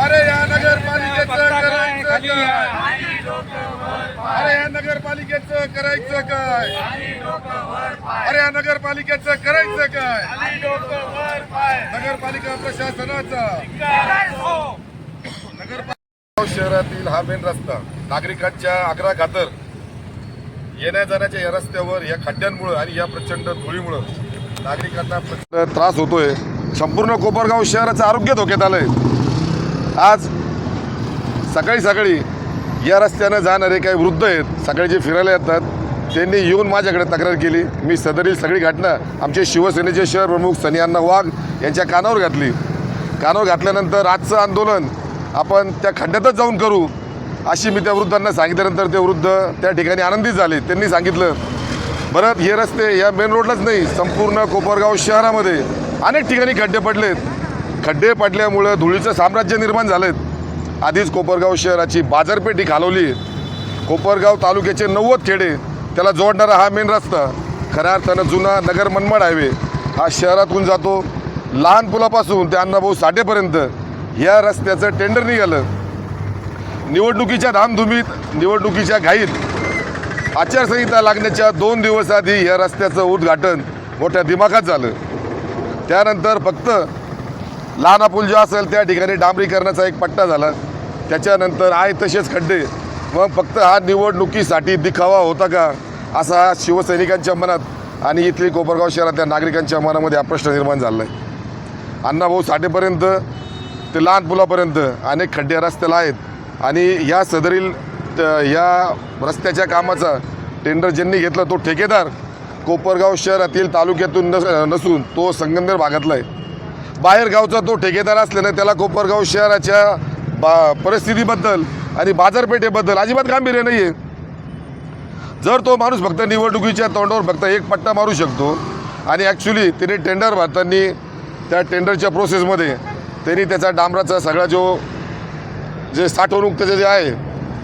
अरे या नगरपालिकेचं करायचं काय? अरे या नगरपालिकेचं करायचं काय? अरे या नगरपालिकेचं करायचं काय? नगरपालिका प्रशासनाचा. नगरपालिका शहरातील हा मेन रस्ता नागरिकांच्या आग्रह खातर येण्या जाण्याच्या या रस्त्यावर या खड्ड्यांमुळं आणि या प्रचंड धुळीमुळं नागरिकांना प्रचंड त्रास होतोय. संपूर्ण कोपरगाव शहराचं आरोग्य धोक्यात आलंय. आज सकाळी सकाळी या रस्त्यानं जाणारे काही वृद्ध आहेत सकाळी जे फिरायला येतात त्यांनी येऊन माझ्याकडे तक्रार केली. मी सदरील सगळी घटना आमचे शिवसेनेचे शहर प्रमुख सनी वाघ यांच्या कानावर घातली. कानावर घातल्यानंतर आजचं आंदोलन आपण त्या खड्ड्यातच जाऊन करू अशी मी त्या वृद्धांना सांगितल्यानंतर ते वृद्ध त्या ठिकाणी आनंदित झाले. त्यांनी सांगितलं परत हे रस्ते या मेन रोडलाच नाही संपूर्ण कोपरगाव शहरामध्ये अनेक ठिकाणी खड्डे पडलेत. खड्डे पडल्यामुळं धुळीचं साम्राज्य निर्माण झालेत आधीच कोपरगाव शहराची बाजारपेठ ही खालवली. कोपरगाव तालुक्याचे नव्वद खेडे त्याला जोडणारा हा मेन रस्ता. खऱ्या अर्थानं जुना नगर मनमाड हायवे. हा शहरातून जातो. लहान पुलापासून ते अण्णाभाऊ साठेपर्यंत या रस्त्याचं टेंडर निघालं. निवडणुकीच्या धामधुमीत निवडणुकीच्या घाईत आचारसंहिता लागण्याच्या दोन दिवस आधी या रस्त्याचं उद्घाटन मोठ्या दिमाखात झालं. त्यानंतर फक्त लहान पूल जो असेल त्या ठिकाणी डांबरीकरणाचा एक पट्टा झाला. त्याच्यानंतर आहे तसेच खड्डे. मग फक्त हा निवडणुकीसाठी दिखावा होता का? असा हा शिवसैनिकांच्या मनात आणि इथली कोपरगाव शहरातल्या नागरिकांच्या मनामध्ये हा प्रश्न निर्माण झाला आहे अण्णाभाऊ साठेपर्यंत ते लहान पुलापर्यंत अनेक खड्डे रस्त्याला आहेत. आणि या सदरील या रस्त्याच्या कामाचा टेंडर ज्यांनी घेतला तो ठेकेदार कोपरगाव शहरातील तालुक्यातून नस नसून तो संगमनेर भागातला आहे. बाहेरगावचा तो ठेकेदार असल्यानं त्याला कोपरगाव शहराच्या बा परिस्थितीबद्दल आणि बाजारपेठेबद्दल अजिबात गांभीर्य नाही आहे जर तो माणूस फक्त निवडणुकीच्या तोंडावर फक्त एक पट्टा मारू शकतो आणि ॲक्च्युली त्याने टेंडर भरताना त्या टेंडरच्या प्रोसेसमध्ये त्यांनी त्याचा डांबराचा सगळा जो जे साठवणूक त्याचं जे आहे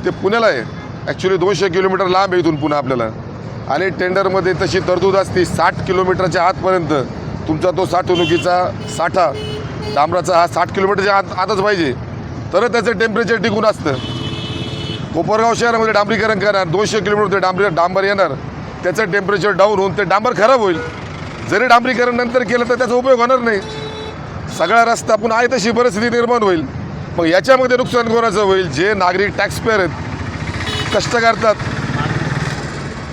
ते पुण्याला आहे. ॲक्च्युली दोनशे किलोमीटर लांब आहे इथून पुन्हा आपल्याला. आणि टेंडरमध्ये तशी तरतूद असते साठ किलोमीटरच्या आतपर्यंत. तुमचा तो साठवणुकीचा साठा डांबराचा हा साठ किलोमीटरच्या आत आतच पाहिजे. तरच त्याचं टेम्परेचर टिकून असतं. कोपरगाव शहरामध्ये डांबरीकरण करणार दोनशे किलोमीटर ते डांबरी डांबर येणार. त्याचं टेम्परेचर डाऊन होऊन ते डांबर खराब होईल. जरी डांबरीकरण नंतर केलं तर त्याचा उपयोग होणार नाही. सगळा रस्ता आपण आहे तशी परिस्थिती निर्माण होईल. मग याच्यामध्ये नुकसान कोणाचं होईल? जे नागरिक टॅक्सपेअर आहेत कष्ट करतात.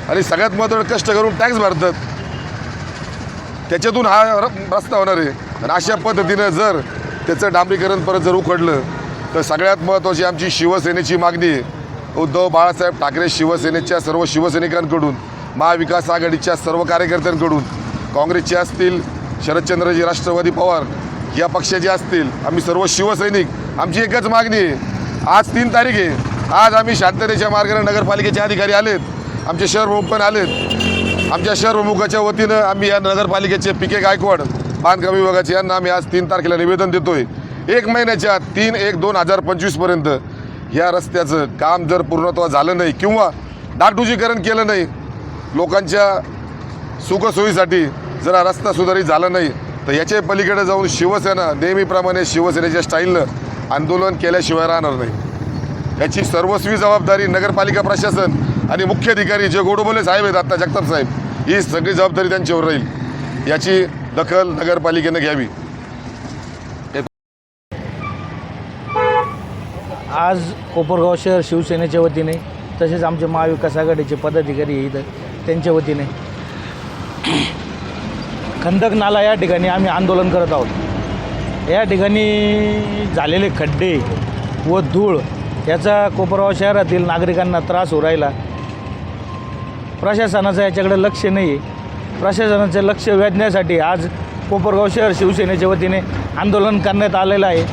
आणि सगळ्यात महत्त्वाचं कष्ट करून टॅक्स भरतात. त्याच्यातून हा र- रस्ता होणार आहे. आणि अशा पद्धतीनं जर त्याचं डांबरीकरण परत जर उखडलं तर सगळ्यात महत्त्वाची आमची शिवसेनेची मागणी आहे. उद्धव बाळासाहेब ठाकरे शिवसेनेच्या सर्व शिवसैनिकांकडून महाविकास आघाडीच्या सर्व कार्यकर्त्यांकडून काँग्रेसचे असतील शरदचंद्रजी राष्ट्रवादी पवार या पक्षाचे असतील आम्ही सर्व शिवसैनिक आमची एकच मागणी आहे. आज तीन तारीख आहे. आज आम्ही शांततेच्या मार्गाने नगरपालिकेचे अधिकारी आलेत. आमचे शहर प्रमुख पण आलेत. आमच्या शहर प्रमुखाच्या वतीनं आम्ही या नगरपालिकेचे पी के गायकवाड बांधकाम विभागाचे यांना आम्ही आज तीन तारखेला निवेदन देतोय. एक महिन्याच्या तीन एक दोन हजार पंचवीसपर्यंत या रस्त्याचं काम जर पूर्णत्व झालं नाही किंवा डागडुजीकरण केलं नाही लोकांच्या सुखसोयीसाठी जरा रस्ता सुधारित झाला नाही तर याच्या पलीकडे जाऊन शिवसेना नेहमीप्रमाणे शिवसेनेच्या स्टाईलनं आंदोलन केल्याशिवाय राहणार नाही. याची सर्वस्वी जबाबदारी नगरपालिका प्रशासन आणि मुख्य अधिकारी जे गोडबोले साहेब आहेत आत्ता जगताप साहेब ही सगळी जबाबदारी त्यांच्यावर राहील. याची दखल नगरपालिकेनं घ्यावी. आज कोपरगाव शहर शिवसेनेच्या वतीने तसेच आमचे महाविकास आघाडीचे पदाधिकारी इथं त्यांच्या वतीने. खंदक नाला या ठिकाणी आम्ही आंदोलन करत आहोत. या ठिकाणी झालेले खड्डे व धूळ याचा कोपरगाव शहरातील नागरिकांना त्रास होऊ राहिला. प्रशासनाचं याच्याकडे लक्ष नाही आहे. प्रशासनाचे लक्ष वेधण्यासाठी आज कोपरगाव शहर शिवसेनेच्या वतीने आंदोलन करण्यात आलेलं आहे.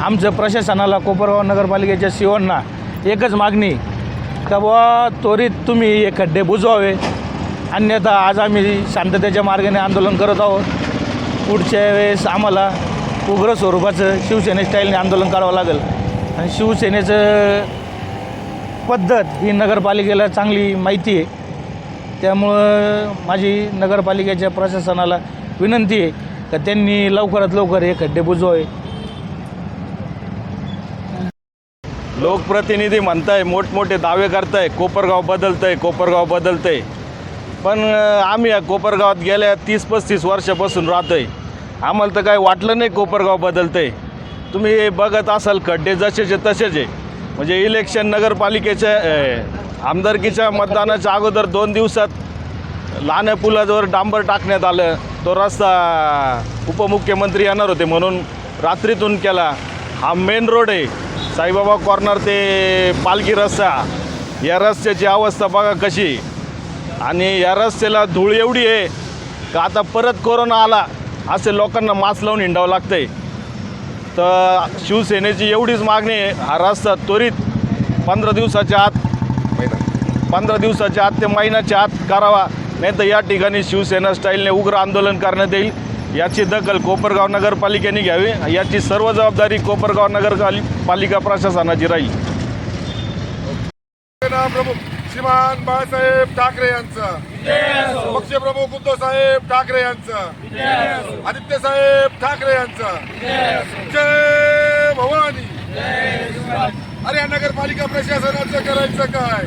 आमचं प्रशासनाला कोपरगाव नगरपालिकेच्या सीओंना एकच मागणी का बुवा त्वरित तुम्ही हे खड्डे बुजवावे. अन्यथा आज आम्ही शांततेच्या मार्गाने आंदोलन करत आहोत. पुढच्या वेळेस आम्हाला उग्र स्वरूपाचं शिवसेने स्टाईलने आंदोलन करावं लागेल. आणि शिवसेनेचं पद्धत ही नगरपालिकेला चांगली माहिती आहे. त्यामुळं माझी नगरपालिकेच्या प्रशासनाला विनंती आहे का त्यांनी लवकरात लवकर हे खड्डे बुजवावे. लोकप्रतिनिधी म्हणताय मोठमोठे दावे करताय कोपरगाव बदलतंय कोपरगाव बदलतंय. पण आम्ही या कोपरगावात गेल्या तीस पस्तीस वर्षापासून राहतोय. आम्हाला तर काही वाटलं नाही कोपरगाव बदलतंय. तुम्ही बघत असाल खड्डे जसेचे तसेच. आहे म्हणजे इलेक्शन नगरपालिकेच्या आमदारकीच्या मतदानाच्या अगोदर दोन दिवसात लहान पुलाजवर डांबर टाकण्यात आलं. तो रस्ता उपमुख्यमंत्री येणार होते म्हणून रात्रीतून केला. हा मेन रोड आहे. साईबाबा कॉर्नर ते पालखी रस्ता. या रस्त्याची अवस्था बघा कशी. आणि या रस्त्याला धूळ एवढी आहे का आता परत कोरोना आला असे लोकांना मास्क लावून हिंडावं लागतंय. तर शिवसेनेची एवढीच मागणी आहे. हा रस्ता त्वरित पंधरा दिवसाच्या आत पंधरा दिवसाच्या आत ते महिन्याच्या आत करावा. नाही तर या ठिकाणी शिवसेना स्टाईलने उग्र आंदोलन करण्यात येईल. याची दखल कोपरगाव नगरपालिकेने घ्यावी. याची सर्व जबाबदारी कोपरगाव नगरपालिका पालिका प्रशासनाची राहील. प्रमुख श्रीमान बाळासाहेब ठाकरे यांचं. पक्षप्रमुख उद्धव साहेब ठाकरे यांचं. आदित्य साहेब ठाकरे यांचं. जय भवानी. अरे नगरपालिका प्रशासनाचं करायचं काय?